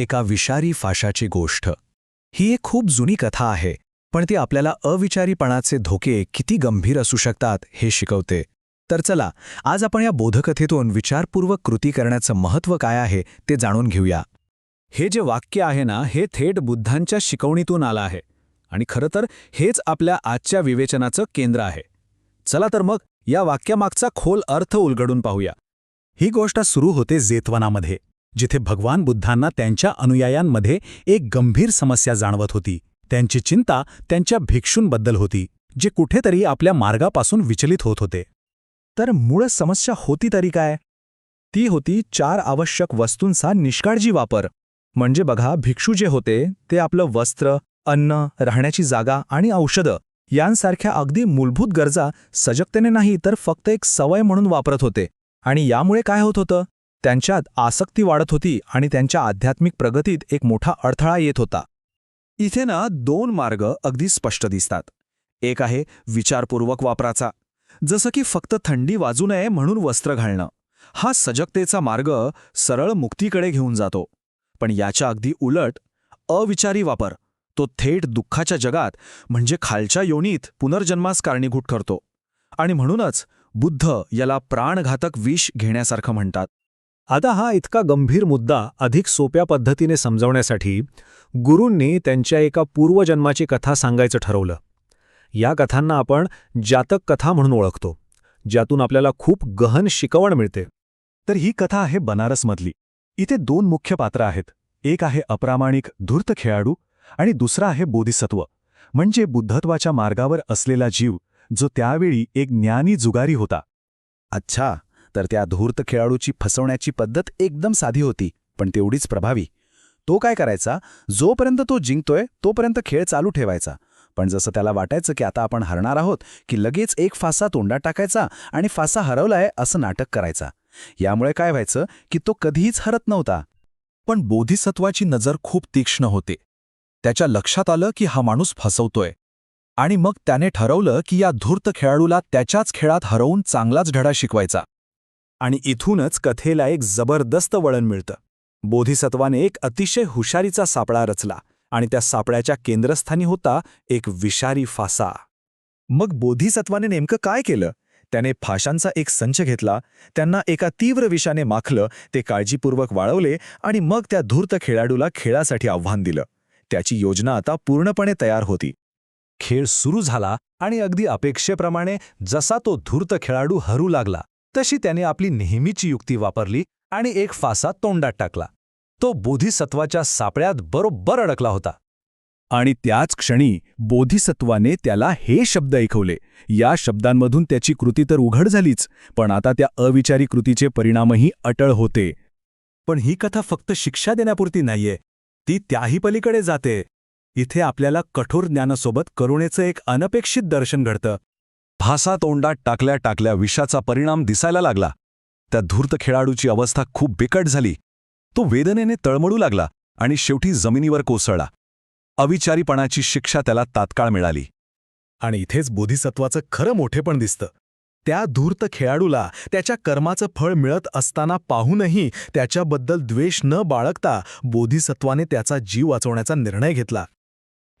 एका विषारी फाशाची गोष्ट. ही एक खूप जुनी कथा आहे पण ती आपल्याला अविचारीपणाचे धोके किती गंभीर असू शकतात हे शिकवते. तर चला आज आपण या बोधकथेतून विचारपूर्वक कृती करण्याचं महत्त्व काय आहे ते जाणून घेऊया. हे जे वाक्य आहे ना हे थेट बुद्धांच्या शिकवणीतून आलं आहे. आणि खरं तर हेच आपल्या आजच्या विवेचनाचं केंद्र आहे. चला तर मग या वाक्यामागचा खोल अर्थ उलगडून पाहूया. ही गोष्ट सुरू होते जेतवनामध्ये. जिथे भगवान बुद्धांना त्यांच्या अनुयायांमध्ये एक गंभीर समस्या जाणवत होती. त्यांची चिंता त्यांच्या भिक्षूंबद्दल होती जे कुठेतरी आपल्या मार्गापासून विचलित होत होते. तर मूळ समस्या होती तरी काय? ती होती चार आवश्यक वस्तूंचा निष्काळजी वापर. म्हणजे बघा भिक्षू जे होते ते आपलं वस्त्र अन्न राहण्याची जागा आणि औषधं यांसारख्या अगदी मूलभूत गरजा सजगतेने नाही तर फक्त एक सवय म्हणून वापरत होते. आणि यामुळे काय होत होतं? त्यांच्यात आसक्ती वाढत होती आणि त्यांच्या आध्यात्मिक प्रगतीत एक मोठा अडथळा येत होता. इथे ना दोन मार्ग अगदी स्पष्ट दिसतात. एक आहे विचारपूर्वक वापराचा. जसं की फक्त थंडी वाजू नये म्हणून वस्त्र घालणं. हा सजगतेचा मार्ग सरळ मुक्तीकडे घेऊन जातो. पण याच्या अगदी उलट अविचारी वापर. तो थेट दुःखाच्या जगात म्हणजे खालच्या योनीत पुनर्जन्मास कारणीभूत करतो आणि म्हणूनच बुद्ध याला प्राणघातक विष घेण्यासारखं म्हणतात. आता हा इतका गंभीर मुद्दा अधिक सोप्या पद्धतीने समजवण्यासाठी गुरूंनी त्यांच्या एका पूर्वजन्माची कथा सांगायचं ठरवलं. या कथांना आपण जातक कथा म्हणून ओळखतो ज्यातून आपल्याला खूप गहन शिकवण मिळते. तर ही कथा आहे बनारसमधली. इथे दोन मुख्य पात्र आहेत. एक आहे अप्रामाणिक धूर्त खेळाडू आणि दुसरा आहे बोधिसत्व म्हणजे बुद्धत्वाच्या मार्गावर असलेला जीव जो त्यावेळी एक ज्ञानी जुगारी होता. अच्छा. तर त्या धूर्त खेळाडूची फसवण्याची पद्धत एकदम साधी होती पण तेवढीच प्रभावी. तो काय करायचा? जोपर्यंत तो जिंकतोय तोपर्यंत खेळ चालू ठेवायचा. पण जसं त्याला वाटायचं की आता आपण हरणार आहोत की लगेच एक फासा तोंडात टाकायचा आणि फासा हरवलाय असं नाटक करायचा. यामुळे काय व्हायचं की तो कधीच हरत नव्हता. पण बोधिसत्वाची नजर खूप तीक्ष्ण होते. त्याच्या लक्षात आलं की हा माणूस फसवतोय. आणि मग त्याने ठरवलं की या धूर्त खेळाडूला त्याच्याच खेळात हरवून चांगलाच ढडा शिकवायचा. आणि इथूनच कथेला एक जबरदस्त वळण मिळतं. बोधिसत्वाने एक अतिशय हुशारीचा सापळा रचला आणि त्या सापळ्याच्या केंद्रस्थानी होता एक विषारी फासा. मग बोधिसत्वाने नेमकं काय केलं? त्याने फाशांचा एक संच घेतला त्यांना एका तीव्र विषाने माखलं ते काळजीपूर्वक वाळवले आणि मग त्या धूर्त खेळाडूला खेळासाठी आव्हान दिलं. त्याची योजना आता पूर्णपणे तयार होती. खेळ सुरू झाला आणि अगदी अपेक्षेप्रमाणे जसा तो धूर्त खेळाडू हरू लागला तशी त्याने आपली नेहमीची युक्ती वापरली आणि एक फासा तोंडात टाकला. तो बोधिसत्वाच्या सापळ्यात बरोबर अडकला होता. आणि त्याच क्षणी बोधिसत्वाने त्याला हे शब्द ऐकवले. या शब्दांमधून त्याची कृती तर उघड झालीच पण आता त्या अविचारी कृतीचे परिणामही अटळ होते. पण ही कथा फक्त शिक्षा देण्यापुरती नाहीये. ती त्याही पलीकडे जाते. इथे आपल्याला कठोर ज्ञानासोबत करुणेचं एक अनपेक्षित दर्शन घडतं. भासा तोंडात टाकल्या टाकल्या विषाचा परिणाम दिसायला लागला. त्या धूर्त खेळाडूची अवस्था खूप बिकट झाली. तो वेदनेने तळमळू लागला आणि शेवटी जमिनीवर कोसळला. अविचारीपणाची शिक्षा त्याला तात्काळ मिळाली. आणि इथेच बोधिसत्वाचं खरं मोठेपण दिसतं. त्या धूर्त खेळाडूला त्याच्या कर्माचं फळ मिळत असताना पाहूनही त्याच्याबद्दल द्वेष न बाळगता बोधिसत्वाने त्याचा जीव वाचवण्याचा निर्णय घेतला.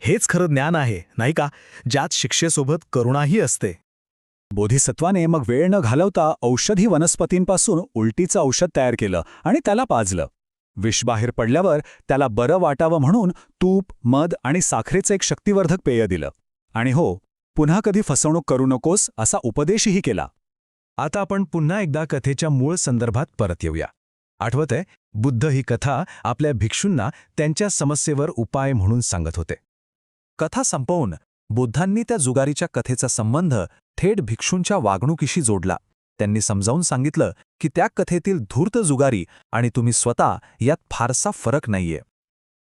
हेच खरं ज्ञान आहे नाही का? ज्यात शिक्षेसोबत करुणाही असते. बोधिसत्वाने मग वेळ न घालवता औषधी वनस्पतींपासून उलटीचं औषध तयार केलं आणि त्याला पाजलं. विष बाहेर पडल्यावर त्याला बरं वाटावं म्हणून तूप मध आणि साखरेचं एक शक्तिवर्धक पेय दिलं. आणि हो पुन्हा कधी फसवणूक करू नकोस असा उपदेशही केला. आता आपण पुन्हा एकदा कथेच्या मूळ संदर्भात परत येऊया. आठवतंय बुद्ध ही कथा आपल्या भिक्षूंना त्यांच्या समस्येवर उपाय म्हणून सांगत होते. कथा संपवून बुद्धांनी त्या जुगारीच्या कथेचा संबंध थेट भिक्षूंच्या वागणुकीशी जोडला. त्यांनी समजावून सांगितलं की त्या कथेतील धूर्त जुगारी आणि तुम्ही स्वतः यात फारसा फरक नाहीये.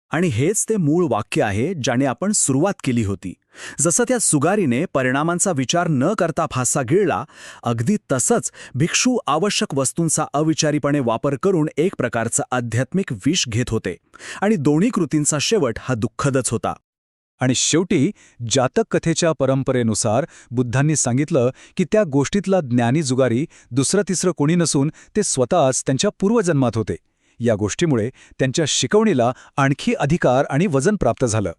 आणि हेच ते मूळ वाक्य आहे ज्याने आपण सुरुवात केली होती. जसं त्या सुगारीने परिणामांचा विचार न करता फासा गिळला अगदी तसंच भिक्षू आवश्यक वस्तूंचा अविचारीपणे वापर करून एक प्रकारचं आध्यात्मिक विष घेत होते. आणि दोन्ही कृतींचा शेवट हा दुःखदच होता. आणि शेवटी जातक कथेच्या परंपरेनुसार बुद्धांनी सांगितलं की त्या गोष्टीतला ज्ञानी जुगारी दुसरं तिसरं कोणी नसून ते स्वतःच त्यांच्या पूर्वजन्मात होते. या गोष्टीमुळे त्यांच्या शिकवणीला आणखी अधिकार आणि वजन प्राप्त झालं.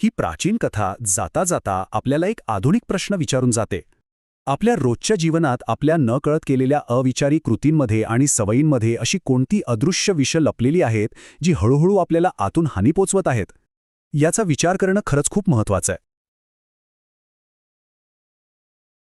ही प्राचीन कथा जाता जाता आपल्याला एक आधुनिक प्रश्न विचारून जाते. आपल्या रोजच्या जीवनात आपल्या न कळत केलेल्या अविचारी कृतींमध्ये आणि सवयींमध्ये अशी कोणती अदृश्य विष लपलेली आहेत जी हळूहळू आपल्याला आतून हानी पोचवत आहेत? याचा विचार करणं खरंच खूप महत्वाचं आहे.